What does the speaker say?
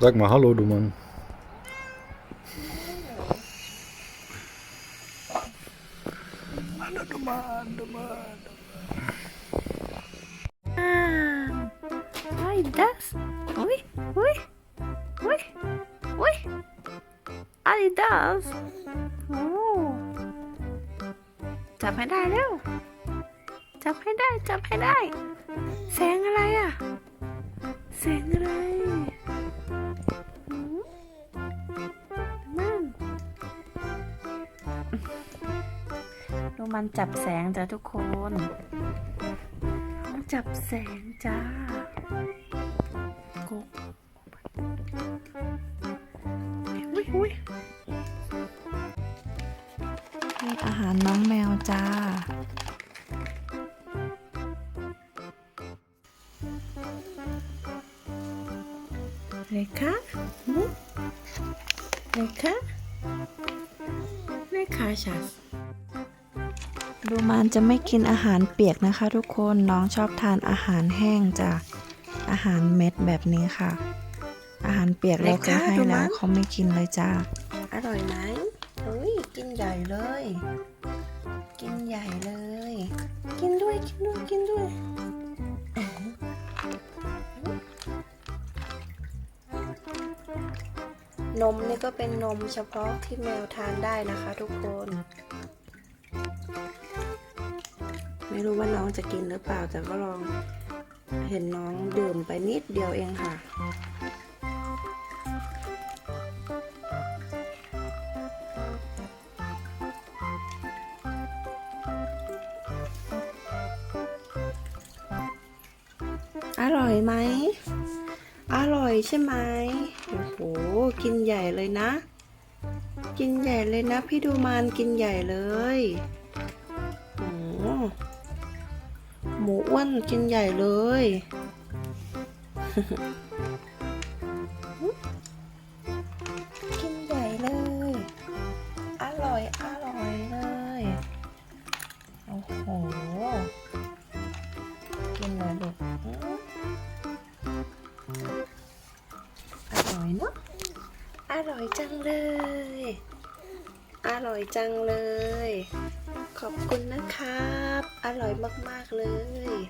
Sag mal Hallo, du Mann. Hallo, du Mann, du Mann. Ah, Ai, das. Ui, ui, ui, ui. Ai, das. จับให้ได้เร็วจับให้ได้ จับให้ได้ แสงอะไรอะ แสงอะไร มันจับแสงจ้ะทุกคนมันจับแสงจ้ากกอุ้ยอุ้ยนี่อาหารน้องแมวจ้าเลยค่ะเลยค่ะเลยค่ะชัส ดูมันจะไม่กินอาหารเปียกนะคะ ทุกคนน้องชอบทานอาหารแห้งจ้ะอาหารเม็ดแบบนี้ค่ะ อาหารเปียกเราเคยให้แล้วเขาไม่กินเลยจ้าอร่อยไหมเฮ้ยกินใหญ่เลย กินใหญ่เลย กินด้วยกินด้วยกินด้วยนมนี่ก็เป็นนมเฉพาะที่แมวทานได้นะคะทุกคน ไม่รู้ว่าน้องจะกินหรือเปล่าแต่ก็ลองเห็นน้องดื่มไปนิดเดียวเองค่ะ อร่อยไหม อร่อยใช่ไหมโอ้โห กินใหญ่เลยนะ กินใหญ่เลยนะ พี่ดูมานกินใหญ่เลยโอ้ หมูอ้วนกินใหญ่เลย กินใหญ่เลย อร่อย อร่อยเลย โอ้โห กินเลยลูกอร่อยเนอะอร่อยจังเลย อร่อยจังเลย ขอบคุณนะครับ อร่อยมาก ๆ เลย